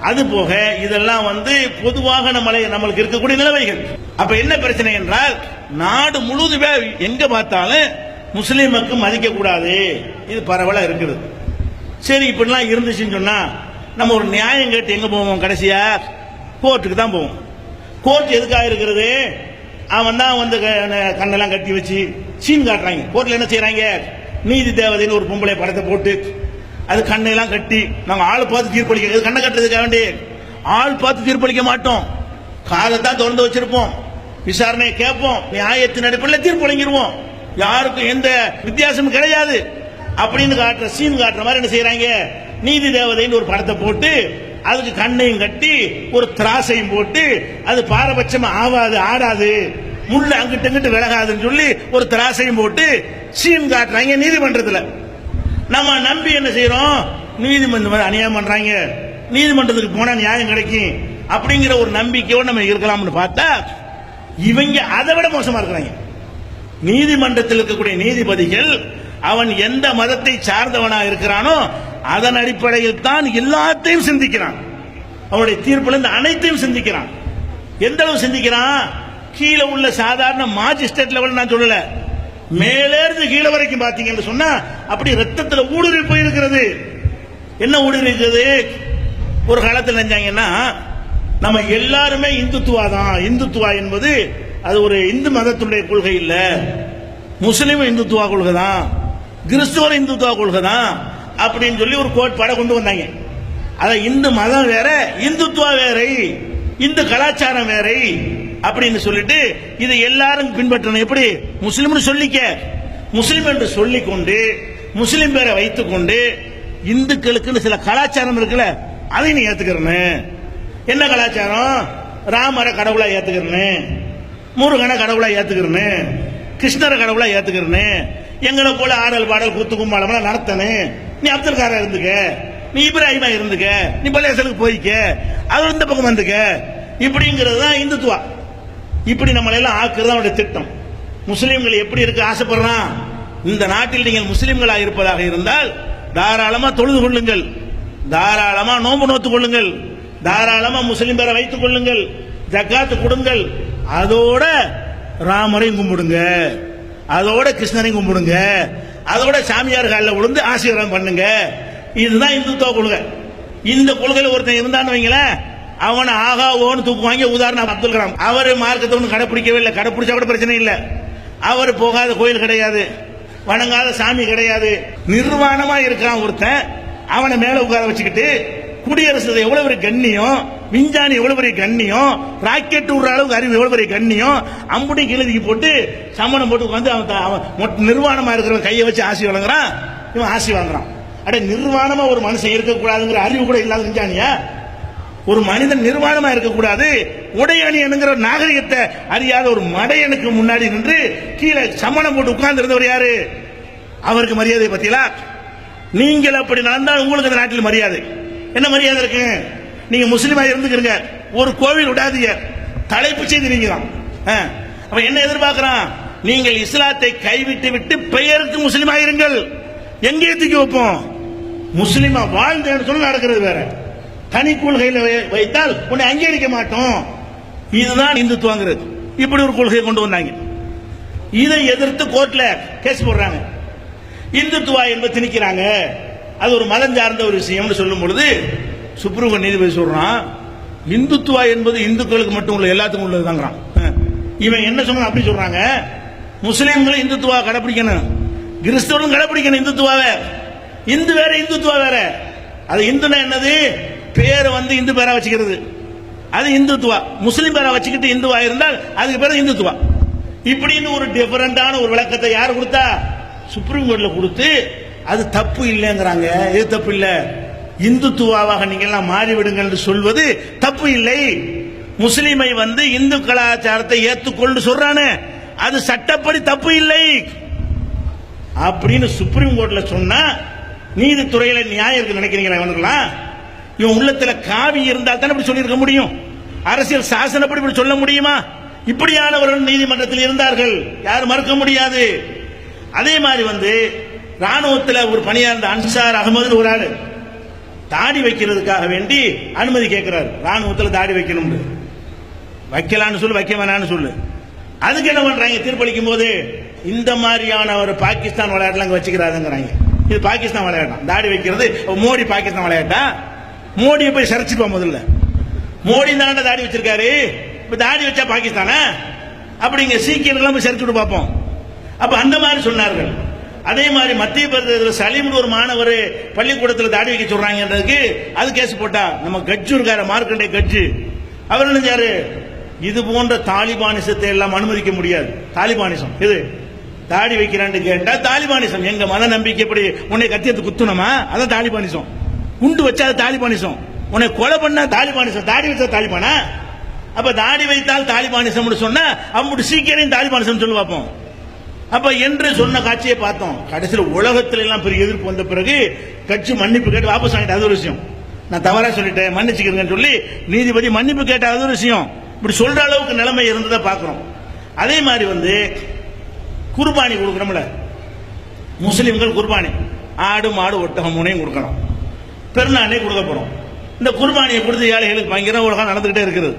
அது போக இதெல்லாம் வந்து பொதுவாக நம்மளை நம்மளுக்கு இருக்கக்கூடிய நிலைமைகள். அப்ப என்ன பிரச்சனை என்றால் நாடு முழுதுமே எங்க பார்த்தாலும் முஸ்லீமுக்கு மதிக்க கூடாது. இது பரவலா இருக்குது. சரி இப்படிலாம் இருந்துச்சுன்னு சொன்னா நம்ம ஒரு நியாயம் கேட்டு எங்க போவோம் கடைசியா? கோர்ட்டுக்கு தான் போவோம். கோர்ட் எதுக்காக இருக்கிறது? அவன் தான் வந்து க- கண்ணெல்லாம் கட்டி வச்சு சீன் காட்டுறாங்க. கோர்ட்ல என்ன செய்யறாங்க நீதி தேவதைன்னு ஒரு பொம்பளை படத்தை போட்டு அது கண்ணையெல்லாம் கட்டி நாங்கள் ஆள் பார்த்து தீர்ப்பளிக்க கண்ணை கட்டுறதுக்காக வேண்டி ஆள் பார்த்து தீர்ப்பளிக்க மாட்டோம். காதை தான் திறந்து வச்சிருப்போம். விசாரணையை கேட்போம். நியாயத்தின் அடிப்படையில் தீர்ப்பு வழங்கிடுவோம் யாருக்கும் எந்த வித்தியாசமும் கிடையாது. அப்படின்னு காட்டுற சீன் காட்டுற மாதிரி என்ன செய்யறாங்க நீதி தேவதைன்னு ஒரு படத்தை போட்டு அதுக்கு கண்ணையும் கட்டி ஒரு திராசையும் போட்டு அது பாரபட்சமா ஆவாது ஆடாது. முள்ள அங்கிட்டு இங்கிட்டு விலகாதுன்னு சொல்லி ஒரு திராசையும் போட்டு சீன் காட்டுறாங்க நீதிமன்றத்தில். நம்ம நம்பி என்ன செய்யறோம் நீதிமன்றம் அநியாயம் பண்றாங்க. நீதிமன்றத்துக்கு போனா நியாயம் கிடைக்கும். அப்படிங்கிற ஒரு நம்பிக்கையோடு நம்ம இருக்கலாம்னு பார்த்தா இவங்க அதை விட மோசமா இருக்கிறாங்க. நீதிமன்றத்தில் இருக்கக்கூடிய நீதிபதிகள் அவன் எந்த மதத்தை சார்ந்தவனா இருக்கிறானோ அதன் அடிப்படையில் தான் எல்லாத்தையும் சிந்திக்கிறான். அவனுடைய தீர்ப்புல இருந்து அனைத்தையும் சிந்திக்கிறான். எந்த அளவு சிந்திக்கிறான்? கீழே உள்ள சாதாரண மாஜிஸ்ட்ரேட் லெவல் நான் சொல்லலை. மேலேருந்து கீழே வரைக்கும் பாத்தீங்கன்னு சொன்னா அப்படி ரத்தத்துல ஊடுருவி போயிருக்கிறது. என்ன ஊடுருவி இருக்குது ஒரு காலத்தில் நினைச்சாங்கன்னா நம்ம எல்லாருமே இந்துத்துவா தான். இந்துத்துவா என்பது அது ஒரு இந்து மதத்துடைய கொள்கை இல்ல. முஸ்லீம் இந்துத்துவா கொள்கை தான். கிறிஸ்துவர் இந்துத்துவா கொள்கை தான். அப்படின்னு சொல்லி ஒரு கோட்பாடை கொண்டு வந்தாங்க. அதான் இந்து மதம் வேற இந்துத்துவா வேறை. இந்து கலாச்சாரம் வேறை. அப்படின்னு சொல்லிட்டு இதை எல்லாரும் பின்பற்றணும். எப்படி? முஸ்லிம்னு சொல்லிக்க. முஸ்லிம் என்று சொல்லிக்கொண்டு முஸ்லிம் பேரை வைத்துக்கொண்டு இந்துக்களுக்குன்னு சில கலாச்சாரம் இருக்குல்ல அதை நீ ஏத்துக்கிறனு. என்ன கலாச்சாரம்? ராமரை கடவுளா ஏத்துக்கிறனு. முருகனை கடவுளா ஏத்துக்கிறனு. கிருஷ்ணரை கடவுளா ஏத்துக்கிறனு. எங்களை போல ஆடல் பாடல் கூத்து கும்பாலமெல்லாம் நடத்தனு. நீ அப்துல் காரா இருந்துக்க. நீ இப்ராஹிமா இருந்துக்க. நீ பள்ளியாசலுக்கு போய்க்க. அவர் இந்த பக்கம் வந்துக்க. இப்படிங்கிறது தான் இந்துத்துவா இப்படி நம்மளை எல்லாம் ஆக்குறது அவனுடைய திட்டம். முஸ்லீம்கள் எப்படி இருக்க ஆசைப்படுறான்? இந்த நாட்டில் நீங்கள் முஸ்லீம்களாக இருப்பதாக இருந்தால் தாராளமா தொழுது கொள்ளுங்கள். தாராளமா நோன்பு நோத்துக் கொள்ளுங்கள். தாராளமா முஸ்லீம் பேரை வைத்துக் கொள்ளுங்கள். ஜக்காத்து கொடுங்கள். அதோட ராமரையும் கும்பிடுங்க. அதோட கிருஷ்ணரையும் கும்பிடுங்க. அதோட சாமியார் காலில் விழுந்து ஆசீர்வாதம் பண்ணுங்க. இதுதான் இந்துத்துவ கொள்கை. இந்த கொள்கையில் ஒருத்தன் இருந்தான்னு வைங்களேன் அவனை ஆகா ஓன்னு தூக்கு வாங்கி உதாரணம் அப்துல் கலாம். அவர் மார்க்கத்தை ஒன்றும் கடைப்பிடிக்கவே இல்லை. கடைப்பிடிச்சா கூட பிரச்சனை இல்லை. அவர் போகாத கோயில் கிடையாது. வணங்காத சாமி கிடையாது. நிர்வாணமா இருக்கான் ஒருத்தன். அவனை மேல உட்கார வச்சுக்கிட்டு குடியரசு எவ்வளவு பெரிய கண்ணியம் விஞ்ஞானி எவ்வளவு பெரிய கண்ணியம் ராக்கெட் விடுற அளவுக்கு அறிவு எவ்வளவு பெரிய கண்ணியம் அம்புடி கிழதிக்கு போட்டு சமணம் போட்டு உட்காந்து அவன் அவன் நிர்வாணமா இருக்கிறவன் கையை வச்சு ஆசி வழங்குறான். இவன் ஆசி வாங்குறான். அட நிர்வாணமா ஒரு மனுஷன் இருக்கக்கூடாதுங்கிற அறிவு கூட இல்லாத விஞ்ஞானியா? ஒரு மனிதன் நிர்வாணமா இருக்கக்கூடாது. உடையணியனுங்கிற நாகரிகத்தை அறியாத ஒரு மடையனுக்கு முன்னாடி நின்று கீழே சமணம் போட்டு உட்கார்ந்து இருந்தவர் யாரு? அவருக்கு மரியாதை பத்தியலா? நீங்கள் அப்படி நடந்தால் உங்களுக்கு இந்த நாட்டில் மரியாதை. என்ன மரியாதை இருக்கு? நீங்க முஸ்லீமா இருந்துக்கிறீங்க. ஒரு கோவில் விடாதீங்க. தலைப்பு செய்து நீங்க தான் ஆ. அப்ப என்ன எதிர்பார்க்கிறான்? நீங்கள் இஸ்லாத்தை கைவிட்டு விட்டு பெயருக்கு முஸ்லீமா இருங்கள் எங்கே தூக்கி வைப்போம். முஸ்லீமா வாழ்ந்தேன்னு சொல்ல நடக்கிறது வேற. தனி கொள்கையில் வை- வைத்தால் உன்னை அங்கீகரிக்க மாட்டோம். இதுதான் இந்துத்துவங்கிறது. இப்படி ஒரு கொள்கையை கொண்டு வந்தாங்க. இதை எதிர்த்து கோர்ட்ல கேஸ் போடுறாங்க. இந்துத்துவா என்பது திணிக்கிறாங்க. அது ஒரு மதம் சார்ந்த ஒரு விஷயம்னு சொல்லும் பொழுது சுப்ரீம் கோர்ட் நீதிபதி சொல்றான் இந்துத்துவா என்பது இந்துக்களுக்கு மட்டும் உள்ள எல்லாத்துக்கும் உள்ளதுதாங்கிறான். இவன் என்ன சொன்னா அப்படி சொல்றாங்க. முஸ்லீம்களும் இந்துத்துவா கடைபிடிக்கணும் கிறிஸ்தவனும் கடைபிடிக்கணும் இந்துத்துவாவை. இந்து வேற இந்துத்துவா வேற. அது இந்துனா என்னது? பேரை வந்து இந்து பேரா வச்சுக்கிறது. அது இந்துத்துவா. முஸ்லீம் பேரா வச்சுக்கிட்டு இந்துவா இருந்தால் அதுக்கு பேர் இந்துத்துவா. இப்படின்னு ஒரு டிஃபரெண்டான ஒரு விளக்கத்தை யார் கொடுத்தா? சுப்ரீம் கோர்ட்ல கொடுத்து அது தப்பு இல்லைங்கிறாங்க. இது தப்பு இல்லை? இந்துத்துவாவாக நீங்கள் எல்லாம் மாறிவிடுங்கள் என்று சொல்வது தப்பு இல்லை. முஸ்லிமை வந்து இந்து கலாச்சாரத்தை ஏத்துக்கொண்டு சொல்றானே. அது சட்டப்படி தப்பு இல்லை. அப்படின்னு சுப்ரீம் கோர்ட்ல சொன்னா நீதித்துறையில நியாயம் இருக்கு நினைக்கிறீங்களா இவனுங்களா இவன் உள்ளத்துல காவி இருந்தால் தானே இப்படி சொல்லியிருக்க முடியும்? அரசியல் சாசனப்படி இப்படி சொல்ல முடியுமா? இப்படியானவர்கள் நீதிமன்றத்தில் இருந்தார்கள். யாரும் மறுக்க முடியாது. அதே மாதிரி வந்து ராணுவத்தில் ஒரு பணியாளர் அன்சார் அகமது ஒரு ஆளு. தாடி வைக்கிறதுக்காக வேண்டி அனுமதி கேட்கிறார். ராணுவத்தில் தாடி வைக்கணும் வைக்கலான்னு சொல்லு வைக்க வேணான்னு சொல்லு. அதுக்கு என்ன பண்றாங்க? தீர்ப்பளிக்கும் போது இந்த மாதிரியான ஒரு பாகிஸ்தான் விளையாட்டுல அங்கே வச்சுக்கிறாருங்கிறாங்க. இது பாகிஸ்தான் விளையாட்டம். தாடி வைக்கிறது மோடி பாகிஸ்தான் விளையாட்டா? மோடியை போய் சரிச்சுப்பா முதல்ல. மோடி தானே தாடி வச்சிருக்காரு? இப்ப தாடி வச்சா பாகிஸ்தானா? அப்படிங்க சீக்கியர்கள்லாம் போய் சரிச்சுட்டு பார்ப்போம். அப்ப அந்த மாதிரி சொன்னார்கள். அதே மாதிரி மத்திய பிரதேசத்தில் சலீம்னு ஒரு மாணவர் பள்ளிக்கூடத்தில் தாடி வைக்க சொல்றாங்கன்றதுக்கு அது கேஸ் போட்டா நம்ம கட்ஜு இருக்காரு மார்க்கண்டே கட்ஜு. அவர் என்ன இது போன்ற தாலிபானிசத்தை எல்லாம் அனுமதிக்க முடியாது. தாலிபானிசம் இது. தாடி வைக்கிறான்னு கேட்டா தாலிபானிசம். எங்க மத நம்பிக்கைப்படி உன்னை கத்தியத்து குத்துனமா? அதான் தாலிபானிசம். குண்டு வச்சா தாலிபானிசம். உன்னை கொலை பண்ணா தாலிபானிசம். தாடி வச்சா தாலிபானா? அப்ப தாடி வைத்தால் தாலிபானிசம் சொன்னா அம்முடி சீக்கிரம் தாலிபானிசம் சொல்லி பார்ப்போம் அப்ப என்று சொன்ன காட்சியை பார்த்தோம். கடைசியில் உலகத்துல எல்லாம் பெரிய எதிர்ப்பு வந்த பிறகு கட்சி மன்னிப்பு கேட்டு வாபஸ் வாங்கிட்டு. அது ஒரு விஷயம். நான் தவறா சொல்லிட்டேன். மன்னிச்சுக்கிறேன்னு சொல்லி நீதிபதி மன்னிப்பு கேட்ட அது ஒரு விஷயம். இப்படி சொல்ற அளவுக்கு நிலைமை இருந்ததை பார்க்கிறோம். அதே மாதிரி வந்து குர்பானி கொடுக்கணும்ல. முஸ்லிம்கள் குர்பானி. ஆடு மாடு ஒட்டகம் மூணையும் கொடுக்கணும். பெருநாளே கொடுக்க போறோம். இந்த குர்பானியை கொடுத்து ஏழைகளுக்கு பயங்கர உலகம் நடந்துகிட்டே இருக்கிறது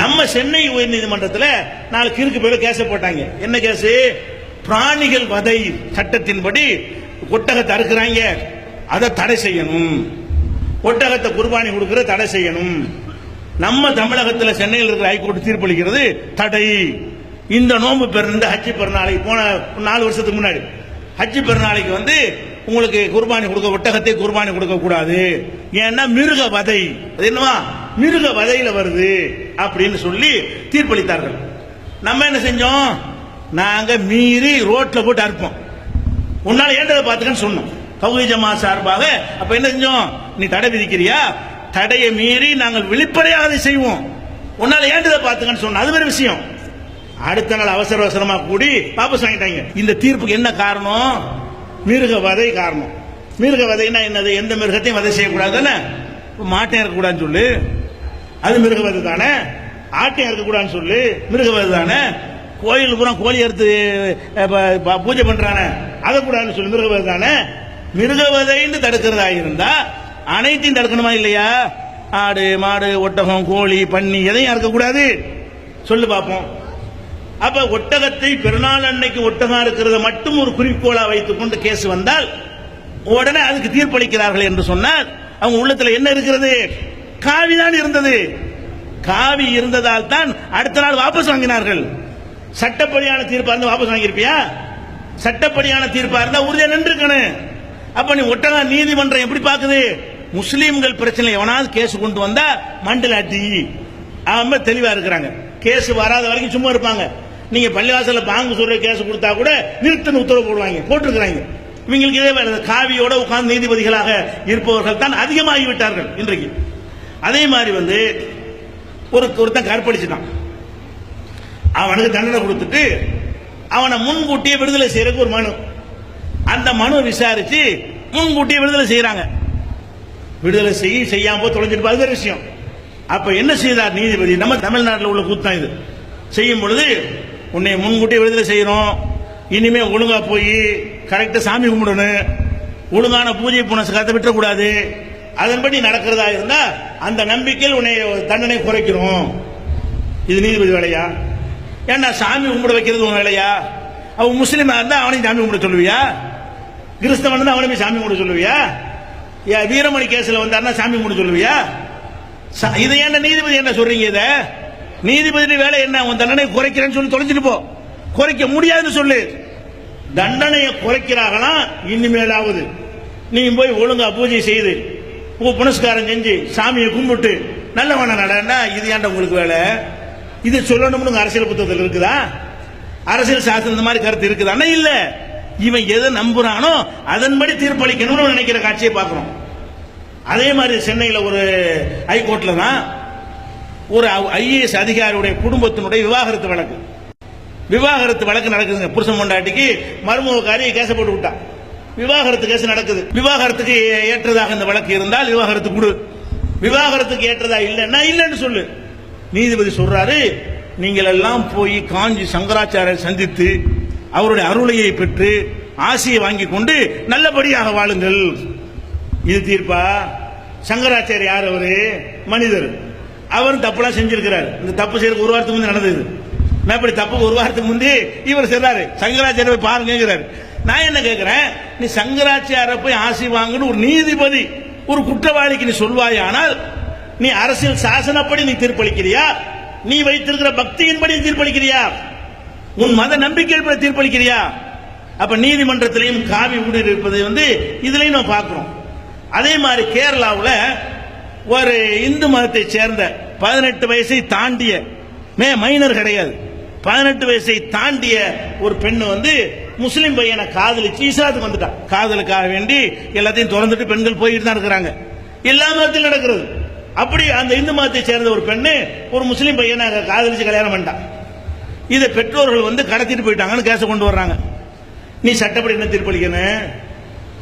நம்ம சென்னை உயர்நீதிமன்றத்தில் நாலு கிறுக்கு பேர் கேச போட்டாங்க. என்ன கேஸ் பிராணிகள் வதை சட்டத்தின்படி ஒட்டகத்தை அறுக்கிறாங்க. அதை தடை செய்யணும். ஒட்டகத்தை குர்பானி கொடுக்கிற தடை செய்யணும். நம்ம தமிழகத்தில் சென்னையில் இருக்கிற ஹைகோர்ட் தீர்ப்பளிக்கிறது தடை. இந்த நோன்பு பெருந்த ஹஜ்ஜி பெருநாளைக்கு போன நாலு வருஷத்துக்கு முன்னாடி. ஹஜ்ஜி பெருநாளைக்கு வந்து உங்களுக்கு குர்பானி கொடுக்க ஒட்டகத்தை குர்பானி கொடுக்க கூடாது. ஏன்னா மிருக வதை. அது என்னவா? மிருக வதையில வருது அப்படின்னு சொல்லி தீர்ப்பளித்தார்கள். நம்ம என்ன செஞ்சோம்? நாங்க மீறி ரோட்ல போட்டு அறுப்போம். உன்னால ஏண்டதை பார்த்துக்கன்னு சொன்னோம். பகுதி ஜமா சார்பாக. அப்ப என்ன செஞ்சோம்? நீ தடை விதிக்கிறியா? தடையை மீறி நாங்கள் வெளிப்படையாக அதை செய்வோம். உன்னால ஏண்டதை பார்த்துக்கன்னு சொன்னோம். அது மாதிரி விஷயம். அடுத்த நாள் அவசர அவசரமா கூடி வாபஸ் வாங்கிட்டாங்க. இந்த தீர்ப்புக்கு என்ன காரணம்? மிருக வதை காரணம். மிருக வதைன்னா என்னது? எந்த மிருகத்தையும் வதை செய்யக்கூடாது தானே? மாட்டையும் இருக்கக்கூடாதுன்னு சொல்லு. அது மிருக வதை தானே? ஆட்டையும் இருக்கக்கூடாதுன்னு சொல்லு. மிருக வதை தானே? கோயில் பூரா கோழி அறுத்து பூஜை பண்றானே. அதை கூடாதுன்னு சொல்லு. மிருக வதை தானே? மிருக வதைன்னு தடுக்கிறதா இருந்தா அனைத்தையும் தடுக்கணுமா இல்லையா? ஆடு மாடு ஒட்டகம் கோழி பன்னி எதையும் அறுக்கக்கூடாது. சொல்லு பார்ப்போம் அப்ப ஒட்டகத்தை பெருநாள் அன்னைக்கு ஒட்டகம் இருக்கிறத மட்டும் ஒரு குறிக்கோளா வைத்துக் கொண்டு கேஸ் வந்தால் உடனே அதுக்கு தீர்ப்பளிக்கிறார்கள் என்று சொன்னால் அவங்க உள்ளத்துல என்ன இருக்கிறது? காவி தான் இருந்தது. காவி இருந்ததால் தான் அடுத்த நாள் வாபஸ் வாங்கினார்கள். சட்டப்படியான தீர்ப்பா இருந்தா வாபஸ் வாங்கியிருப்பியா? சட்டப்படியான தீர்ப்பா இருந்தா உறுதியா நின்றுக்கணும். அப்ப நீ ஒட்டகம் நீதிமன்றம் எப்படி பாக்குது? முஸ்லீம்கள் பிரச்சனை எவனாவது கேஸ் கொண்டு வந்தா மண்டல அடி. அவங்க தெளிவா இருக்கிறாங்க. கேஸ் வராத வரைக்கும் சும்மா இருப்பாங்க. நீங்க பள்ளிவாசல பாங்கு சொல்ற கேஸ் கொடுத்தா கூட நிறுத்தன்னு உத்தரவு போடுவாங்க போட்டிருக்கிறாங்க. இவங்களுக்கு இதே வேலை காவியோட உட்கார்ந்து நீதிபதிகளாக இருப்பவர்கள் தான் அதிகமாகி விட்டார்கள் இன்றைக்கு. அதே மாதிரி வந்து ஒரு ஒருத்தன் கற்பழிச்சுட்டான். அவனுக்கு தண்டனை கொடுத்துட்டு அவனை முன்கூட்டியே விடுதலை செய்யறதுக்கு ஒரு மனு. அந்த மனு விசாரிச்சு முன்கூட்டியே விடுதலை செய்யறாங்க. விடுதலை செய்ய செய்யாம போய் தொலைஞ்சிட்டு அது விஷயம். அப்ப என்ன செய்தார் நீதிபதி? நம்ம தமிழ்நாட்டில் உள்ள கூத்தான் இது. செய்யும் பொழுது உன்னை முன்கூட்டியே விடுதலை செய்யணும். இனிமே ஒழுங்கா போய் கரெக்டா சாமி கும்பிடணும். ஒழுங்கான பூஜை புனஸ்காரத்தை விட்டுறக்கூடாது அதன்படி நடக்கிறதா இருந்தா அந்த நம்பிக்கையில் உன்னை தண்டனை குறைக்கிறோம். இது நீதிபதி வேலையா? ஏன்னா சாமி கும்பிட வைக்கிறது உன் வேலையா? அவன் முஸ்லீமா இருந்தா அவனையும் சாமி கும்பிட சொல்லுவியா? கிறிஸ்தவன் இருந்தா அவனையும் சாமி கும்பிட சொல்லுவியா? ஏன் வீரமணி கேஸில் வந்தாருன்னா சாமி கும்பிட சொல்லுவியா? இதை என்ன நீதிபதி என்ன சொல்றீங்க இதை? நீதிபதி வேலை என்ன? உன் தண்டனை குறைக்கிறேன்னு சொல்லி தொலைஞ்சிட்டு போ. குறைக்க முடியாதுன்னு சொல்லு. தண்டனையை குறைக்கிறார்களா? இனிமேலாவது. நீ போய் ஒழுங்கா பூஜை செய்து பூ புனஸ்காரம் செஞ்சு சாமியை கும்பிட்டு நல்லவன நடனா இது ஏன்டா உங்களுக்கு வேலை? இது சொல்லணும்னு அரசியல் புத்தகத்தில் இருக்குதா? அரசியல் சாஸ்திரம் இந்த மாதிரி கருத்து இருக்குதானா இல்ல. இவன் எதை நம்புறானோ அதன்படி தீர்ப்பளிக்கணும்னு நினைக்கிற காட்சியை பார்க்கிறோம் அதே மாதிரி சென்னையில் ஒரு ஹைகோர்ட்ல தான் ஒரு ஐஏஎஸ் அதிகாரியுடைய குடும்பத்தினுடைய விவாகரத்து வழக்கு. விவாகரத்து வழக்கு நடக்குதுங்க. புருஷன் பொண்டாட்டிக்கு மருமகாரி கேச போட்டு விட்டா. விவாகரத்து கேஸ் நடக்குது. விவாகரத்துக்கு ஏற்றதாக இந்த வழக்கு இருந்தால் விவாகரத்து கொடு. விவாகரத்துக்கு ஏற்றதா இல்லைன்னா இல்லைன்னு சொல்லு. நீதிபதி சொல்றாரு நீங்கள் எல்லாம் போய் காஞ்சி சங்கராச்சாரியர் சந்தித்து அவருடைய அருளையை பெற்று ஆசையை வாங்கி கொண்டு நல்லபடியாக வாழுங்கள். இது தீர்ப்பா? சங்கராச்சாரி யார் அவரு மனிதர். அவரும் தப்புலாம் செஞ்சிருக்கிறார். இந்த தப்பு செய்யறதுக்கு ஒரு வாரத்துக்கு முந்தி நடந்தது. நான் இப்படி தப்பு ஒரு வாரத்துக்கு முந்தி இவர் செய்றாரு சங்கராச்சாரிய போய் பாருங்கிறாரு நான் என்ன கேட்கிறேன் நீ சங்கராச்சாரிய போய் ஆசி வாங்கன்னு ஒரு நீதிபதி ஒரு குற்றவாளிக்கு நீ சொல்வாயானால் நீ அரசியல் சாசனப்படி நீ தீர்ப்பளிக்கிறியா? நீ வைத்திருக்கிற பக்தியின்படி தீர்ப்பளிக்கிறியா? உன் மத நம்பிக்கைப்படி தீர்ப்பளிக்கிறியா? அப்ப நீதிமன்றத்திலையும் காவி ஊடுருவி இருப்பதை வந்து இதுலயும் நம்ம பார்க்கிறோம். அதே மாதிரி கேரளாவில் ஒரு இந்து மதத்தை சேர்ந்த பதினெட்டு வயசை தாண்டிய மே மைனர் கிடையாது. பதினெட்டு வயசை தாண்டிய ஒரு பெண்ணு வந்து முஸ்லிம் பையனை காதலிச்சு இஸ்லாத்துக்கு வந்துட்டான். காதலுக்காக வேண்டி எல்லாத்தையும் திறந்துட்டு பெண்கள் போயிட்டு தான் இருக்கிறாங்க. எல்லா மதத்திலும் நடக்கிறது. அப்படி அந்த இந்து மதத்தை சேர்ந்த ஒரு பெண்ணு ஒரு முஸ்லீம் பையனை காதலிச்சு கல்யாணம் பண்ணிட்டான். இதை பெற்றோர்கள் வந்து கடத்திட்டு போயிட்டாங்கன்னு கேஸை கொண்டு வர்றாங்க. நீ சட்டப்படி என்ன தீர்ப்பளிக்கணும்?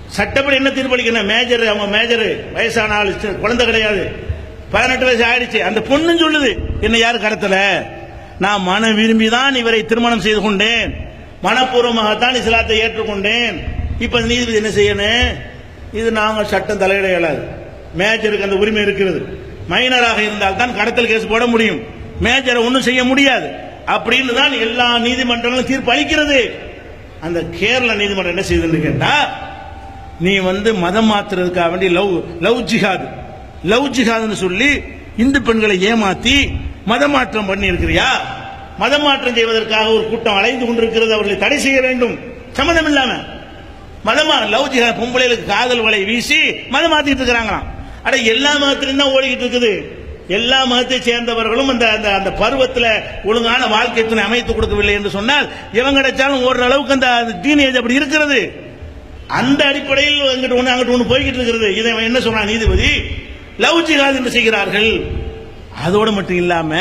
சட்டப்படி என்ன தீர்ப்பளிக்கணும்? மேஜர் அவங்க மேஜர் வயசான ஆள் குழந்தை கிடையாது. பதினெட்டு வயசு ஆயிடுச்சு. அந்த பொண்ணு சொல்லுது. என்ன யாரும் கடத்தல. நான் மன விரும்பி தான் இவரை திருமணம் செய்து கொண்டேன். மனப்பூர்வமாகத்தான் இஸ்லாத்தை ஏற்றுக்கொண்டேன். இப்ப நீதிபதி என்ன செய்யணும்? இது நாங்கள் சட்டம் தலையிட இயலாது. மேஜருக்கு அந்த உரிமை இருக்கிறது. மைனராக இருந்தால் தான் கடத்தல் கேஸ் போட முடியும். மேஜரை ஒன்றும் செய்ய முடியாது. அப்படின்னு தான் எல்லா நீதிமன்றங்களும் தீர்ப்பு அளிக்கிறது அந்த கேரள நீதிமன்றம் என்ன செய்யுதுன்னு கேட்டா நீ வந்து மதம் மாத்துறதுக்காக வேண்டி லவ் லவ் ஜிஹாது. லவ் ஜிஹாதுன்னு சொல்லி இந்து பெண்களை ஏமாத்தி மதம் மாற்றம் பண்ணி இருக்கிறியா மதம் மாற்றம் செய்வதற்காக ஒரு கூட்டம் அலைந்து கொண்டிருக்கிறது அவர்களை தடை செய்ய வேண்டும். சம்மதம் இல்லாம மதமா லவ் ஜிஹாத் பொம்பளைகளுக்கு காதல் வலை வீசி மதம் மாத்திட்டு இருக்கிறாங்களாம். அட எல்லா மதத்திலும் தான் ஓடிக்கிட்டு இருக்குது. எல்லா மதத்தை சேர்ந்தவர்களும் அந்த அந்த அந்த பருவத்தில் ஒழுங்கான வாழ்க்கை துணை அமைத்து கொடுக்கவில்லை என்று சொன்னால் இவங்க கிடைச்சாலும் ஓரளவுக்கு அளவுக்கு அந்த டீனேஜ் அப்படி இருக்கிறது. அந்த அடிப்படையில் அங்கிட்டு ஒன்று அங்கிட்டு ஒன்று போய்கிட்டு இருக்கிறது. இதை அவன் என்ன சொன்னான் நீதிபதி? லவ் ஜிஹாத் என்று செய்கிறார்கள். அதோடு மட்டும் இல்லாம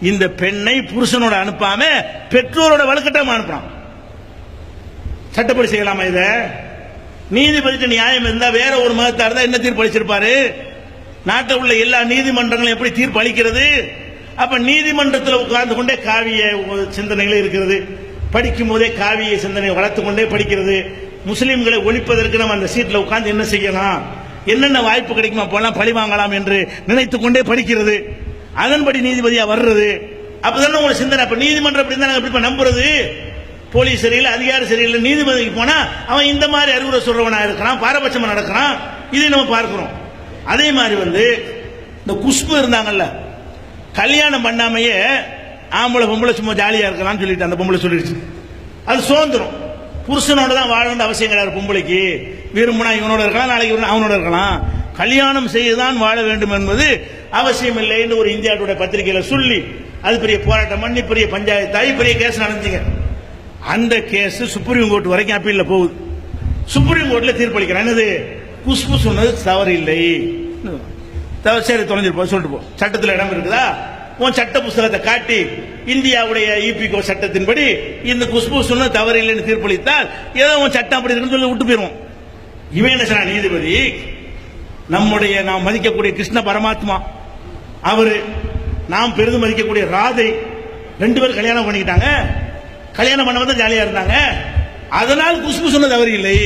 இந்த பெண்ணை புருஷனோட அனுப்பாம பெற்றோரோட வலுக்கட்டாம அனுப்புறான். சட்டப்படி செய்யலாமா இத? நீதிபதிக்கு நியாயம் இருந்தா வேற ஒரு மதத்தா இருந்தா என்ன தீர்ப்பு அளிச்சிருப்பாரு? நாட்டில் உள்ள எல்லா நீதிமன்றங்களும் எப்படி தீர்ப்பு அளிக்கிறது? அப்ப நீதிமன்றத்தில் உட்கார்ந்து கொண்டே காவிய சிந்தனைகள் இருக்கிறது. படிக்கும் போதே காவிய சிந்தனை வளர்த்து கொண்டே படிக்கிறது. முஸ்லீம்களை ஒழிப்பதற்கு நம்ம அந்த சீட்டில் உட்கார்ந்து என்ன செய்யலாம்? என்னென்ன வாய்ப்பு கிடைக்குமா? போலாம் பழி வாங்கலாம் என்று நினைத்து கொண்டே படிக்கிறது. அதன்படி நீதிபதியா வர்றது. அப்பதானே உங்களை சிந்தனை. அப்ப நீதிமன்றம் அப்படி நாங்கள் எப்படி நம்புறது. போலீஸ் சரியில்லை அதிகாரி சரியில்லை நீதிபதிக்கு போனா அவன் இந்த மாதிரி அறிவுரை சொல்றவனா இருக்கிறான் பாரபட்சமா நடக்கிறான். இதை நம்ம பார்க்கிறோம். அதே மாதிரி வந்து இந்த குஷ்பு இருந்தாங்கல்ல கல்யாணம் பண்ணாமையே ஆம்பளை பொம்பளை சும்மா ஜாலியா இருக்கலாம்னு சொல்லிட்டு அந்த பொம்பளை சொல்லிடுச்சு. அது சுதந்திரம். புருஷனோட தான் வாழ வேண்டிய அவசியம் கிடையாது பொம்பளைக்கு. விரும்பினா இவனோட இருக்கலாம் நாளைக்கு அவனோட இருக்கலாம். கல்யாணம் செய்துதான் வாழ வேண்டும் என்பது அவசியம் இல்லைன்னு ஒரு இந்தியாவுடைய பத்திரிகையில சொல்லி அது பெரிய போராட்டம் பண்ணி பெரிய பஞ்சாயத்தாயி பெரிய கேஸ் நடந்துச்சுங்க. அந்த கேஸ் சுப்ரீம் கோர்ட் வரைக்கும் அப்பீல்ல போகுது. சுப்ரீம் கோர்ட்ல தீர்ப்பளிக்கிறான். என்னது? குஷ்பு சொன்னது தவறு இல்லை தவறு சரி தொலைஞ்சிட்டு போ சொல்லிட்டு போ. சட்டத்தில் இடம் இருக்குதா? உன் சட்ட புஸ்தகத்தை காட்டி இந்தியாவுடைய இபிகோ சட்டத்தின்படி இந்த குஷ்பு சொன்ன தவறு இல்லைன்னு தீர்ப்பளித்தால் ஏதோ உன் சட்டம் அப்படி இருக்குன்னு சொல்லி விட்டு போயிடுவோம் இவன் என்ன நீதிபதி? நம்முடைய நாம் மதிக்கக்கூடிய கிருஷ்ண பரமாத்மா அவரு நாம் பெரிதும் மதிக்கக்கூடிய ராதை ரெண்டு பேரும் கல்யாணம் பண்ணிக்கிட்டாங்க. கல்யாணம் பண்ண வந்து ஜாலியா இருந்தாங்க. அதனால் குஷ்பு சொன்ன தவறு இல்லை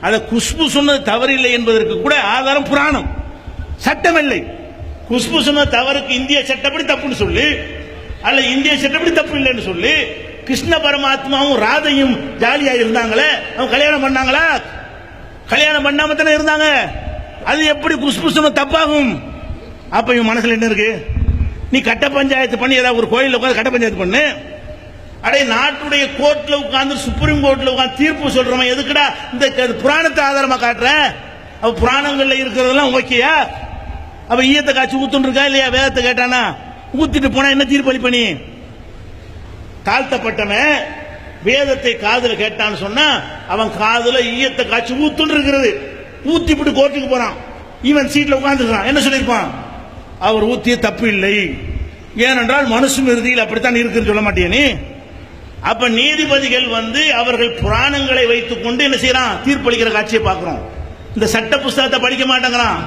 அதை குஷ்பு சொன்னது தவறு இல்லை என்பதற்கு கூட ஆதாரம் புராணம். சட்டம் இல்லை குஷ்பு சொன்ன தவறுக்கு இந்திய சட்டப்படி தப்புன்னு சொல்லி அல்ல இந்திய சட்டப்படி தப்பு இல்லைன்னு சொல்லி கிருஷ்ண பரமாத்மாவும் ராதையும் ஜாலியா இருந்தாங்களே அவங்க கல்யாணம் பண்ணாங்களா? கல்யாணம் பண்ணாம தானே இருந்தாங்க. அது எப்படி குஷ்பு தப்பாகும்? அப்ப இவன் மனசுல என்ன இருக்கு? நீ கட்ட பஞ்சாயத்து பண்ணி ஏதாவது ஒரு கோயிலில் உட்காந்து கட்ட பஞ்சாயத்து பண்ணு. அடே நாட்டுடைய கோர்ட்ல உட்காந்து சுப்ரீம் கோர்ட்ல உட்காந்து தீர்ப்பு சொல்றோம்? எதுக்குடா இந்த புராணத்தை ஆதாரமா காட்டுற? அவ புராணங்கள்ல இருக்கிறதெல்லாம் ஓகேயா? அவ ஈயத்தை காய்ச்சி ஊத்துன்னு இருக்கா இல்லையா? வேதத்தை கேட்டானா? ஊத்திட்டு போனா என்ன தீர்ப்பு அளிப்ப தாழ்த்தப்பட்டவன் வேதத்தை காதல கேட்டான்னு சொன்னா அவன் காதல ஈயத்தை காய்ச்சி ஊத்துன்னு இருக்கிறது ஊத்திவிட்டு கோர்ட்டுக்கு போறான். இவன் சீட்ல உட்கார்ந்துருக்கான் என்ன சொல்லியிருப்பான்? அவர் ஊத்திய தப்பு இல்லை. ஏனென்றால் மனுஷ மிருதியில் அப்படித்தான் இருக்குன்னு சொல்ல மாட்டியா நீ? அப்ப நீதிபதிகள் வந்து அவர்கள் புராணங்களை வைத்துக் கொண்டு என்ன செய்யறான்? தீர்ப்பளிக்கிற காட்சியை பார்க்கிறோம். இந்த சட்ட புஸ்தகத்தை படிக்க மாட்டேங்கிறான்.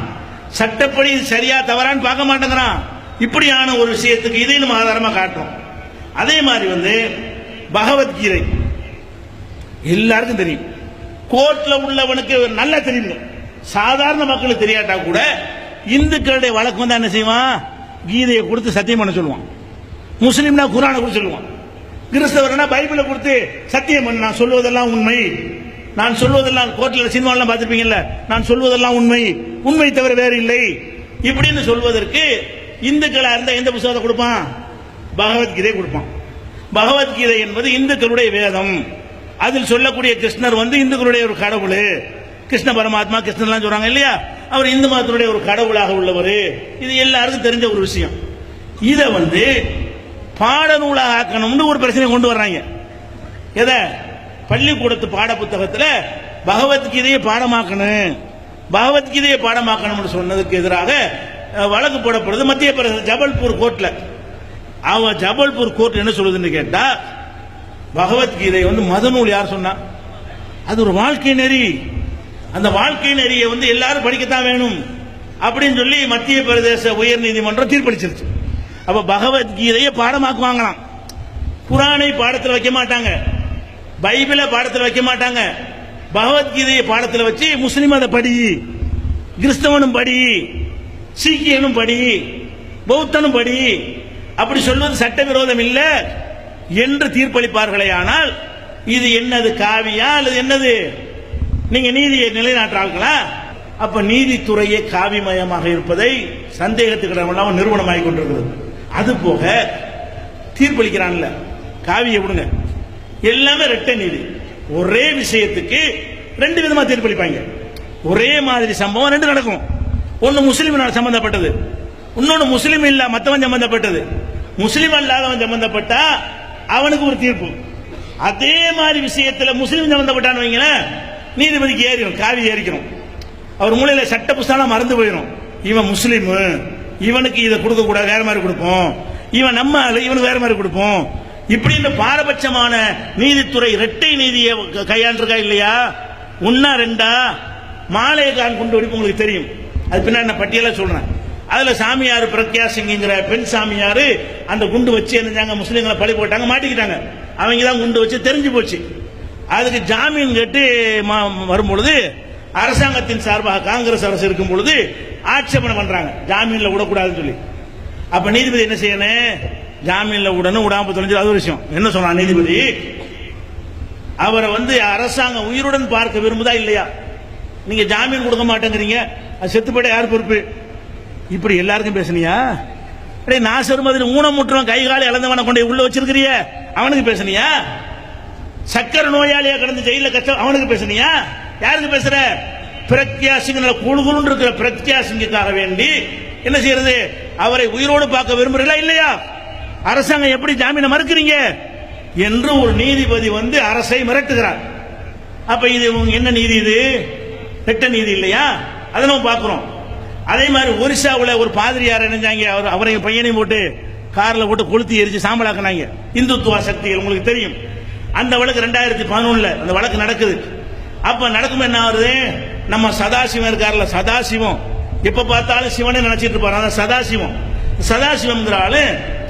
சட்டப்படி சரியா தவறான்னு பார்க்க மாட்டேங்கிறான். இப்படியான ஒரு விஷயத்துக்கு இதை நம்ம ஆதாரமா காட்டுறோம் அதே மாதிரி வந்து பகவத்கீதை. எல்லாருக்கும் தெரியும். கோர்ட்ல உள்ளவனுக்கு நல்லா தெரியும். சாதாரண மக்களுக்கு தெரியாட்டா கூட இந்துக்களுடைய வழக்கு வந்து என்ன செய்வான்? கீதையை கொடுத்து சத்தியம் பண்ண சொல்லுவான். முஸ்லீம்னா குரானை கொடுத்து சொல்லுவான். கிறிஸ்தவர்னா பைபிளை கொடுத்து சத்தியம் பண்ண. நான் சொல்வதெல்லாம் உண்மை. நான் சொல்வதெல்லாம் கோர்ட்டில் சினிமாலாம் பார்த்துருப்பீங்கல்ல? நான் சொல்வதெல்லாம் உண்மை. உண்மை தவிர வேறு இல்லை. இப்படின்னு சொல்வதற்கு இந்துக்களா இருந்தா எந்த புஸ்தகத்தை கொடுப்பான்? பகவத்கீதை கொடுப்பான். பகவத்கீதை என்பது இந்துக்களுடைய வேதம். அதில் சொல்லக்கூடிய கிருஷ்ணர் வந்து இந்துக்களுடைய ஒரு கடவுள். கிருஷ்ண பரமாத்மா கிருஷ்ணர்லாம் சொல்றாங்க இல்லையா? அவர் இந்து மதத்தினுடைய ஒரு கடவுளாக உள்ளவர். இது எல்லாருக்கும் தெரிஞ்ச ஒரு விஷயம். இதை வந்து பாடநூலாக ஆக்கணும்னு ஒரு பிரச்சனை கொண்டு வர்றாங்க. எதை? பள்ளிக்கூடத்து பாட புத்தகத்தில் பகவத்கீதையை பாடமாக்கணும். பகவத்கீதையை பாடமாக்கணும்னு சொன்னதுக்கு எதிராக வழக்கு போடப்படுது. மத்திய பிரதேச ஜபல்பூர் கோர்ட்ல. அவன் ஜபல்பூர் கோர்ட் என்ன சொல்லுதுன்னு கேட்டா பகவத்கீதை வந்து மத நூல் யார் சொன்னா? அது ஒரு வாழ்க்கை நெறி. அந்த வாழ்க்கை நெறியை வந்து எல்லாரும் படிக்கத்தான் வேணும் அப்படின்னு சொல்லி மத்திய பிரதேச உயர் நீதிமன்றம் தீர்ப்பளிச்சிருச்சு. அப்ப பகவத்கீதையை பாடமாக்குவாங்களாம். குரானை பாடத்தில் வைக்க மாட்டாங்க. பைபிளை பாடத்தில் வைக்க மாட்டாங்க. பகவத்கீதையை பாடத்தில் வச்சு முஸ்லீம் அதை படி கிறிஸ்தவனும் படி சீக்கியனும் படி பௌத்தனும் படி அப்படி சொல்வது சட்டவிரோதம் இல்லை என்று தீர்ப்பளிப்பார்களே ஆனால் இது என்னது காவியா அல்லது என்னது? நீங்க நீதியை நிலைநாட்டுறாங்களா அப்ப நீதித்துறையே காவிமயமாக இருப்பதை சந்தேகத்துக்கிடமெல்லாம் நிறுவனமாகிக் கொண்டிருக்கிறது. அது போக தீர்ப்பளிக்கிறான்ல. காவியை விடுங்க. எல்லாமே ரெட்டை நீதி. ஒரே விஷயத்துக்கு ரெண்டு விதமா தீர்ப்பளிப்பாங்க. ஒரே மாதிரி சம்பவம் ரெண்டு நடக்கும். ஒன்னு முஸ்லிம் சம்பந்தப்பட்டது. இன்னொன்னு முஸ்லீம் இல்ல மத்தவன் சம்பந்தப்பட்டது. முஸ்லீம் அல்லாதவன் சம்பந்தப்பட்டா அவனுக்கு ஒரு தீர்ப்பு. அதே மாதிரி விஷயத்துல முஸ்லீம் சம்பந்தப்பட்டான்னு வைங்களேன் நீதிபதிக்கு ஏறிடும் காவி ஏறிக்கணும். அவர் மூலையில சட்ட புஸ்தானம் மறந்து போயிடும் இவன் முஸ்லீம் இவனுக்கு இதை கொடுக்க கூடாது வேற மாதிரி கொடுப்போம். இவன் நம்ம ஆளு இவனுக்கு வேற மாதிரி கொடுப்போம். இப்படி இந்த பாரபட்சமான நீதித்துறை இரட்டை நீதியை க- கையாண்டிருக்கா இல்லையா? ஒன்னா ரெண்டா? மாலையை கான் குண்டு வரைக்கும் உங்களுக்கு தெரியும். அது பின்னாடி நான் பட்டியலா சொல்றேன். அதுல சாமியார் பிரக்யா சிங்கிங்கிற பெண் சாமியார் அந்த குண்டு வச்சு என்ன முஸ்லீம்களை பழி போட்டாங்க மாட்டிக்கிட்டாங்க. அவங்க தான் குண்டு வச்சு தெரிஞ்சு போச்சு. அதுக்கு ஜாமீன் கேட்டு வரும்பொழுது அரசாங்கத்தின் சார்பாக காங்கிரஸ் அரசு இருக்கும் பொழுது ஆட்சேபனை பண்றாங்க. ஜாமீன்ல விடக்கூடாதுன்னு சொல்லி. அப்ப நீதிபதி என்ன செய்யணும்? ஜாமீன்ல விடணும் விடாம தொலைஞ்சு அது ஒரு விஷயம். என்ன சொன்னான் நீதிபதி? அவரை வந்து அரசாங்கம் உயிருடன் பார்க்க விரும்புதா இல்லையா? நீங்க ஜாமீன் கொடுக்க மாட்டேங்கிறீங்க. அது செத்து போயிட்டா யார் பொறுப்பு? இப்படி எல்லாருக்கும் பேசுனியா? அப்படியே நாசர் மாதிரி ஊனமுற்றவன் கை காலை இழந்தவனை கொண்டு உள்ள வச்சிருக்கிறிய அவனுக்கு பேசுனியா? சக்கரை நோயாளியா கிடந்து ஜெயில கஷ்டம் அவனுக்கு பேசுனியா? யாருக்கு பேசுற? பிரக்யா சிங் குழு இருக்கிற பிரக்யா சிங்குக்காக வேண்டி. என்ன செய்யறது? அவரை உயிரோடு பார்க்க விரும்புறீங்களா இல்லையா? அரசாங்கம் எப்படி ஜாமீனை மறுக்கிறீங்க? என்று ஒரு நீதிபதி வந்து அரசை மிரட்டுகிறார். அப்ப இது என்ன நீதி இது? திட்ட நீதி இல்லையா? அதை நம்ம பார்க்குறோம். அதே மாதிரி ஒரிசாவில் ஒரு பாதிரியார் இணைஞ்சாங்க அவர் அவரை பையனையும் போட்டு காரில் போட்டு கொளுத்தி எரிச்சு சாம்பலாக்குனாங்க. இந்துத்துவ சக்திகள் உங்களுக்கு தெரியும். அந்த வழக்கு ரெண்டாயிரத்தி பதினொன்னுல அந்த வழக்கு நடக்குது. அப்ப நடக்கும் என்ன ஆகுது? நம்ம சதாசிவம் இருக்கார்ல சதாசிவம். எப்ப பார்த்தாலும் சிவனே நினைச்சிட்டு இருப்பாரு. அதான் சதாசிவம். சதாசிவம்ங்கிற ஆளு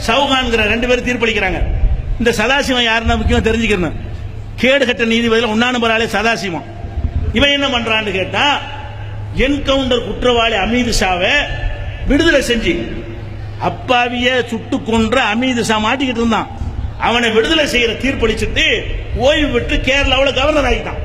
சௌகான்கிற ரெண்டு பேரும் தீர்ப்பளிக்கிறாங்க இந்த சதாசிவம் யாருன்னா முக்கியம் தெரிஞ்சுக்கணும். கேடு கட்ட நீதிபதியில் ஒன்னா நம்பர் சதாசிவம். இவன் என்ன பண்றான்னு கேட்டா என்கவுண்டர் குற்றவாளி அமீது ஷாவை விடுதலை செஞ்சு அப்பாவிய சுட்டு கொன்ற அமீது ஷா மாட்டிக்கிட்டு இருந்தான். அவனை விடுதலை செய்யற தீர்ப்பளிச்சுட்டு ஓய்வு பெற்று கேரளாவில் கவர்னர் ஆகிட்டான்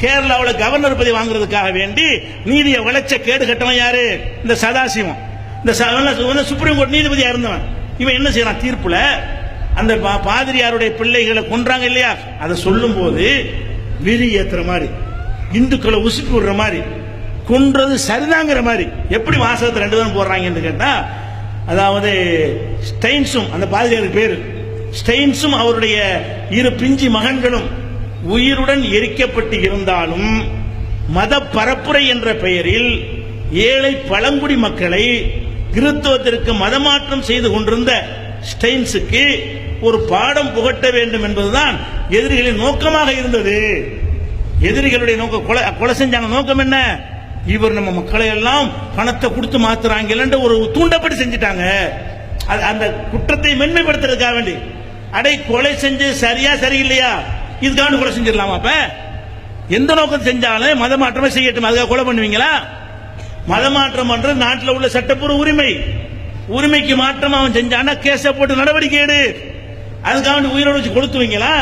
கேரளாவில் கவர்னர் பதவி வாங்குறதுக்காக வேண்டி நீதியை வளைச்ச கேடு கட்டவன் யாரு? இந்த சதாசிவம். இந்த சுப்ரீம் கோர்ட் நீதிபதியா இருந்தவன். இவன் என்ன செய்யறான்? தீர்ப்புல அந்த பா- பாதிரியாருடைய பிள்ளைகளை கொன்றாங்க இல்லையா? அதை சொல்லும் போது விரி ஏத்துற மாதிரி இந்துக்களை உசுப்பி விடுற மாதிரி குன்றது சரிதாங்கிற மாதிரி. எப்படி வாசகத்தை ரெண்டு பேரும் போடுறாங்கன்னு கேட்டா அதாவது ஸ்டெயின்ஸும் அந்த பாதிரியாருக்கு பேர். ஸ்டெயின்ஸும் அவருடைய இரு பிஞ்சி மகன்களும் உயிருடன் எரிக்கப்பட்டு இருந்தாலும் மத பரப்புரை என்ற பெயரில் ஏழை பழங்குடி மக்களை கிறித்துவத்திற்கு மதமாற்றம் செய்து கொண்டிருந்த ஸ்டெயின்ஸுக்கு ஒரு பாடம் புகட்ட வேண்டும் என்பதுதான் எதிரிகளின் நோக்கமாக இருந்தது. எதிரிகளுடைய நோக்கம் கொலை கொலை செஞ்சாங்க நோக்கம் என்ன? இவர் நம்ம மக்களை எல்லாம் பணத்தை கொடுத்து மாத்துறாங்கன்ற ஒரு தூண்டப்பட்டு செஞ்சுட்டாங்க. அது- அந்த குற்றத்தை மென்மைப்படுத்துறதுக்காக வேண்டி. அடை கொலை செஞ்சு சரியா சரியில்லையா? இதுக்காக கொலை செஞ்சிடலாமா அப்ப? எந்த நோக்கம் செஞ்சாலும் மத மாற்றமே செய்யட்டும். அதுக்காக கொலை பண்ணுவீங்களா? மத மாற்றம் பண்றது நாட்டில் உள்ள சட்டப்பூர்வ உரிமை. உரிமைக்கு மாற்றம் அவன் செஞ்சான்னா கேஸை போட்டு நடவடிக்கை எடு. அதுக்காக உயிரோடு வச்சு கொளுத்துவீங்களா?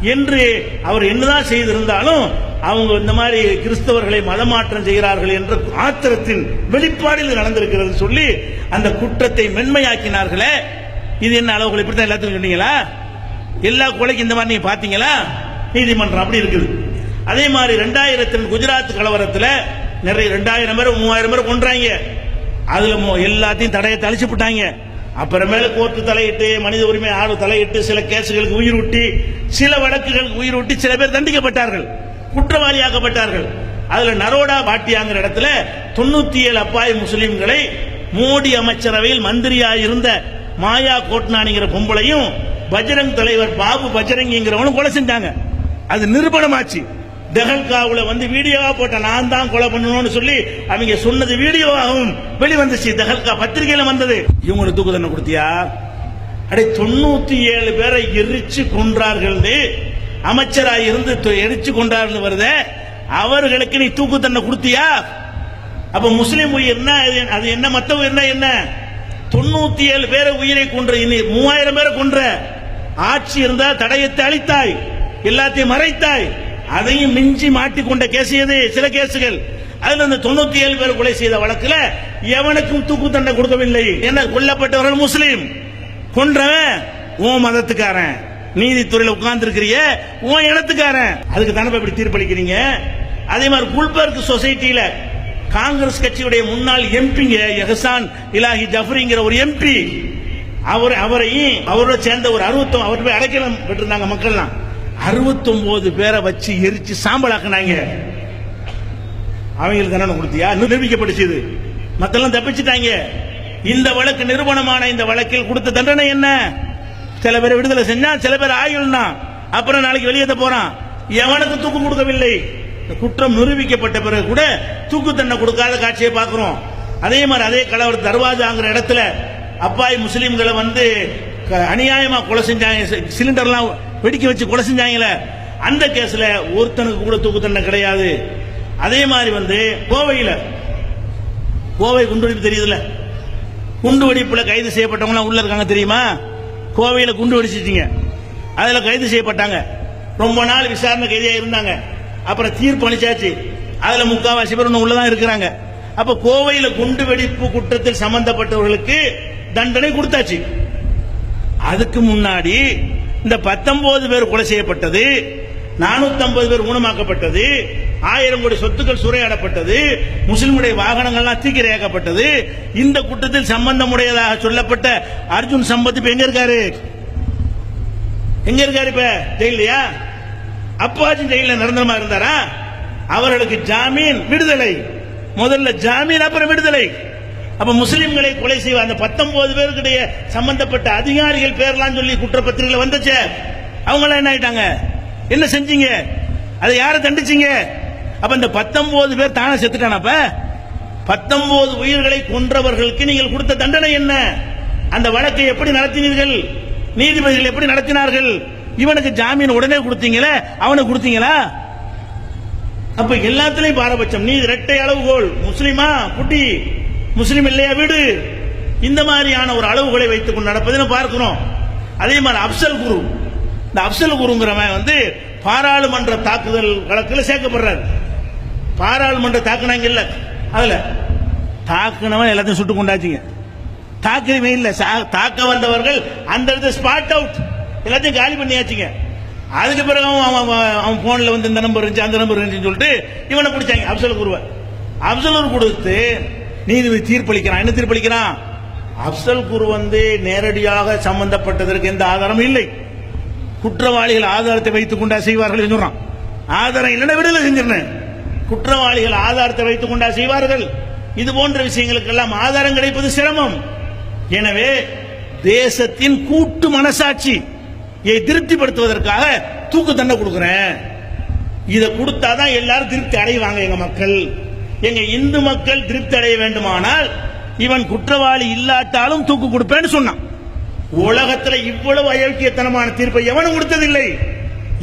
என்று அவர் என்னதான் செய்திருந்தாலும் அவங்க இந்த மாதிரி கிறிஸ்தவர்களை மதமாற்றம் செய்கிறார்கள் என்ற ஆத்திரத்தின் வெளிப்பாடில் நடந்திருக்கிறது சொல்லி அந்த குற்றத்தை மென்மையாக்கினார்களே. இது என்ன அளவுகள் இப்படித்தான் எல்லாத்துக்கும் சொன்னீங்களா? எல்லா கொலைக்கும் இந்த மாதிரி நீங்க பாத்தீங்களா நீதிமன்றம் அப்படி இருக்குது. அதே மாதிரி ரெண்டாயிரத்தில் குஜராத் கலவரத்தில் நிறைய ரெண்டாயிரம் பேர் மூவாயிரம் பேர் கொன்றாங்க. அதுல எல்லாத்தையும் தடையை தழிச்சு விட்டாங்க அப்புறமேல கோர்ட்டு தலையிட்டு மனித உரிமை ஆளு தலையிட்டு சில கேசுகளுக்கு உயிர் ஊட்டி சில வழக்குகளுக்கு உயிர் ஊட்டி சில பேர் தண்டிக்கப்பட்டார்கள் குற்றவாளியாக்கப்பட்டார்கள். அதுல நரோடா பாட்டியாங்கிற இடத்துல தொண்ணூத்தி ஏழு அப்பாய் முஸ்லீம்களை மோடி அமைச்சரவையில் மந்திரியா இருந்த மாயா கோட்னானிங்கிற பொம்பளையும் பஜரங் தலைவர் பாபு பஜரங்கிங்கிறவனும் கொலை செஞ்சாங்க. அது நிரூபணமாச்சு. தெஹல்காவுல வந்து வீடியோவா போட்ட நான் தான் கொலை பண்ணணும்னு சொல்லி அவங்க சொன்னது வீடியோவாகவும் வெளிவந்துச்சு. தெஹல்கா பத்திரிகையில வந்தது. இவங்களுக்கு தூக்கு தண்டனை கொடுத்தியா? அடே தொண்ணூத்தி ஏழு பேரை எரிச்சு கொன்றார்கள் அமைச்சராக இருந்து எரிச்சு கொண்டார்கள் வருத அவர்களுக்கு நீ தூக்கு தண்டனை கொடுத்தியா? அப்ப முஸ்லீம் உயிர்னா அது அது என்ன? மத்த உயிர்னா என்ன? தொண்ணூத்தி ஏழு பேரை உயிரை கொன்ற இனி மூவாயிரம் பேரை கொன்ற ஆட்சி இருந்தா தடயத்தை அழித்தாய் எல்லாத்தையும் மறைத்தாய். அதையும் மிஞ்சி மாட்டிக்கொண்ட கேஸ் எது? சில கேசுகள். அதுல இந்த தொண்ணூத்தி ஏழு பேர் கொலை செய்த வழக்குல எவனுக்கும் தூக்கு தண்டனை கொடுக்கவில்லை. என்ன கொல்லப்பட்டவர்கள் முஸ்லீம். கொன்றவன் உன் மதத்துக்காரன். நீதித்துறையில உட்கார்ந்து உன் இனத்துக்காரன். அதுக்கு தானே இப்படி தீர்ப்பளிக்கிறீங்க? அதே மாதிரி குல்பர்க் சொசைட்டியில காங்கிரஸ் கட்சியுடைய முன்னாள் எம்பிங்க எஹசான் இலாஹி ஜஃபரிங்கிற ஒரு எம்பி. அவர் அவரையும் அவரோட சேர்ந்த ஒரு அறுபத்தொன் அவர் போய் அடைக்கலம் பெற்றிருந்தாங்க மக்கள்லாம். அறுபத்தொன்பது பேரை வச்சு எரிச்சு சாம்பலாக்குனாங்க. அவங்களுக்கு தண்டனை கொடுத்தியா? இன்னும் நிரூபிக்கப்பட்டுச்சு மத்தெல்லாம் தப்பிச்சுட்டாங்க. இந்த வழக்கு நிறுவனமான இந்த வழக்கில் கொடுத்த தண்டனை என்ன? சில பேரை விடுதலை செஞ்சா சில பேர் ஆயுள்னா அப்புறம் நாளைக்கு வெளியேற்ற போறான். எவனுக்கு தூக்கு கொடுக்கவில்லை? இந்த குற்றம் நிரூபிக்கப்பட்ட பிறகு கூட தூக்கு தண்டனை கொடுக்காத காட்சியை பார்க்கிறோம். அதே மாதிரி அதே கலவர் தர்வாஜாங்கிற இடத்துல அப்பாய் முஸ்லீம்களை வந்து க- அநியாயமா கொலை செஞ்சாங்க. சிலிண்டர்லாம் வெடிக்க வச்சு கொலை செஞ்சாங்களே அந்த கேஸ்ல ஒருத்தனுக்கு கூட தூக்கு தண்டனை கிடையாது. அதே மாதிரி வந்து கோவையில் கோவை குண்டுவெடிப்பு தெரியுதுல்ல? குண்டு வெடிப்புல கைது செய்யப்பட்டவங்க உள்ள இருக்காங்க தெரியுமா? கோவையில் குண்டு வெடிச்சிட்டீங்க அதுல கைது செய்யப்பட்டாங்க. ரொம்ப நாள் விசாரணை கைதியா இருந்தாங்க. அப்புறம் தீர்ப்பு அளிச்சாச்சு. அதுல முக்காவாசி பேர் இன்னும் உள்ளதான் இருக்கிறாங்க. அப்ப கோவையில குண்டு வெடிப்பு குற்றத்தில் சம்பந்தப்பட்டவர்களுக்கு தண்டனை கொடுத்தாச்சு. அதுக்கு முன்னாடி இந்த 19 பேர் கொலை செய்யப்பட்டது 450 பேர் ஊனமாக்கப்பட்டது ஆயிரம் கோடி சொத்துக்கள் சூறையாடப்பட்டது முஸ்லிமுடைய வாகனங்கள்லாம் தீக்கிரையாக்கப்பட்டது இந்த குற்றத்தில் சம்பந்தமுடையதாக சொல்லப்பட்ட அர்ஜுன் சம்பத் இப்ப எங்க இருக்காரு? எங்க இருக்காரு இப்ப? ஜெயிலையா அப்பாச்சும் ஜெயில நிரந்தரமா இருந்தாரா? அவர்களுக்கு ஜாமீன் விடுதலை. முதல்ல ஜாமீன் அப்புறம் விடுதலை. அப்ப முஸ்லிம்களை கொலை செய்வ அந்த 19 பேருக்கிடைய சம்பந்தப்பட்ட அதிகாரிகள் பேர்லாம் சொல்லி குற்றப்பத்திரிகையில் வந்துச்சே. அவங்க எல்லாம் என்ன ஆயிட்டாங்க? என்ன செஞ்சீங்க? அதை யாரை தண்டிச்சீங்க? அப்ப இந்த 19 பேர் தானே செத்துட்டானப்ப 19 உயிர்களை கொன்றவர்களுக்கு நீங்கள் கொடுத்த தண்டனை என்ன? அந்த வழக்கை எப்படி நடத்தினீர்கள்? நீதிபதிகள் எப்படி நடத்தினார்கள்? இவனுக்கு ஜாமீன் உடனே கொடுத்தீங்களே? அவனுக்கு கொடுத்தீங்களா? அப்ப எல்லாத்திலையும் பாரபட்சம். நீ இரட்டை அளவுகோல். முஸ்லிமா? குட்டி? முஸ்லீம் இல்லையா வீடு? இந்த மாதிரியான ஒரு அளவுகளை வைத்துக் கொண்டு நடப்பதை பார்க்கிறோம். அதே மாதிரி அப்சல் குரு. இந்த அப்சல் குருங்கிறவன் வந்து பாராளுமன்ற தாக்குதல் வழக்கில் சேர்க்கப்படுறாரு. பாராளுமன்ற தாக்குனாங்க இல்ல. அதுல தாக்குனவன் எல்லாத்தையும் சுட்டு கொண்டாச்சுங்க. தாக்கவே இல்ல. சா- தாக்க வந்தவர்கள் அந்த இடத்துல ஸ்பாட் அவுட் எல்லாத்தையும் காலி பண்ணியாச்சுங்க. அதுக்கு பிறகு அவன் அவன் ஃபோனில் போன்ல வந்து இந்த நம்பர் இருந்துச்சு அந்த நம்பர் இருந்துச்சுன்னு சொல்லிட்டு இவனை பிடிச்சாங்க. அப்சல் குருவை. அப்சல் குரு கொடுத்து நீதிபதி தீர்ப்பளிக்கிறான். என்ன தீர்ப்பளிக்கிறான்? அப்சல் குரு வந்து நேரடியாக சம்பந்தப்பட்டதற்கு எந்த ஆதாரமும் இல்லை. குற்றவாளிகள் ஆதாரத்தை வைத்துக் கொண்டா செய்வார்கள் சொல்றான் ஆதாரம் இல்லைன்னா விடுதலை செஞ்சிருந்தேன் குற்றவாளிகள் ஆதாரத்தை வைத்துக் கொண்டா செய்வார்கள். இது போன்ற விஷயங்களுக்கெல்லாம் ஆதாரம் கிடைப்பது சிரமம். எனவே தேசத்தின் கூட்டு மனசாட்சி திருப்திப்படுத்துவதற்காக தூக்கு தண்டனை கொடுக்குறேன். இதை கொடுத்தாதான் எல்லாரும் திருப்தி அடைவாங்க எங்க மக்கள். எங்க இந்து மக்கள் திருப்தி அடைய வேண்டுமானால் இவன் குற்றவாளி இல்லாட்டாலும் தூக்கு கொடுப்பேன்னு சொன்னான். உலகத்துல இவ்வளவு அயோக்கியத்தனமான தீர்ப்பை எவனும் கொடுத்ததில்லை.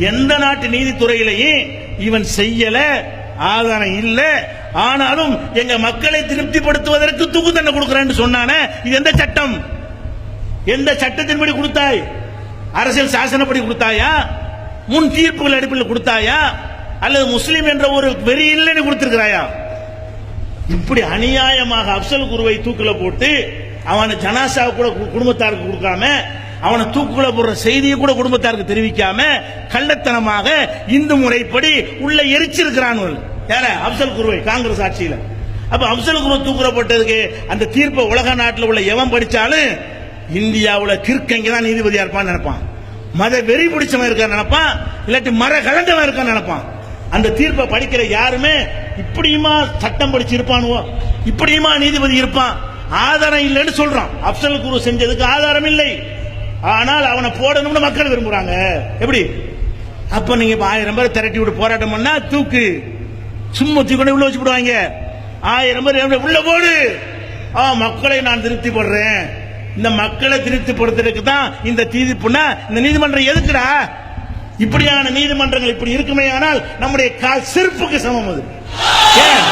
எந்த நாட்டு நீதித்துறையிலையும் இவன் செய்யல ஆதாரம் இல்ல ஆனாலும் எங்க மக்களை திருப்திப்படுத்துவதற்கு தூக்கு தண்டனை கொடுக்கிறேன்னு சொன்னானே இது எந்த சட்டம்? எந்த சட்டத்தின்படி கொடுத்தாய்? அரசியல் சாசனப்படி கொடுத்தாயா? முன் தீர்ப்புகள் அடிப்படையில் கொடுத்தாயா? அல்லது முஸ்லீம் என்ற ஒரு வெறி இல்லைன்னு கொடுத்திருக்கிறாயா? இப்படி அநியாயமாக அப்சல் குருவை தூக்கில போட்டு அவனை ஜனாசாவை கூட குடும்பத்தாருக்கு கொடுக்காம அவனை தூக்குல போடுற செய்தியை கூட குடும்பத்தாருக்கு தெரிவிக்காம கள்ளத்தனமாக இந்து முறைப்படி உள்ள எரிச்சிருக்கிறான் யார? அப்சல் குருவை காங்கிரஸ் ஆட்சியில. அப்ப அப்சல் குரு தூக்குறப்பட்டதுக்கு அந்த தீர்ப்பை உலக நாட்டில் உள்ள எவன் படிச்சாலும் இந்தியாவில் கிற்கங்க தான் நீதிபதியா இருப்பான்னு நினைப்பான். மத வெறி பிடிச்சவன் இருக்கான்னு நினைப்பான் இல்லாட்டி மர கலந்தவன் இருக்கான்னு நினைப்பான். அந்த தீர்ப்பை படிக்கிற யாருமே இப்படியுமா சட்டம் படிச்சு இருப்பானுவோ? இப்படியுமா நீதிபதி இருப்பான்? ஆதாரம் இல்லைன்னு சொல்றான். அப்சல் குரு செஞ்சதுக்கு ஆதாரம் இல்லை. ஆனால் அவனை போடணும்னு மக்கள் விரும்புறாங்க. எப்படி? அப்ப நீங்க ஆயிரம் பேர் திரட்டி விட்டு போராட்டம் பண்ணா தூக்கு. சும்மா தூக்கி உள்ள வச்சு விடுவாங்க ஆயிரம் பேர் உள்ள போடு. ஆ மக்களை நான் திருப்தி படுறேன். இந்த மக்களை திருப்திப்படுத்துறதுக்கு தான் இந்த தீதிப்புனா இந்த நீதிமன்றம் எதுக்குடா? இப்படியான நீதிமன்றங்கள் இப்படி இருக்குமே ஆனால் நம்முடைய கால் செருப்புக்கு சமம் அது. ஏன்?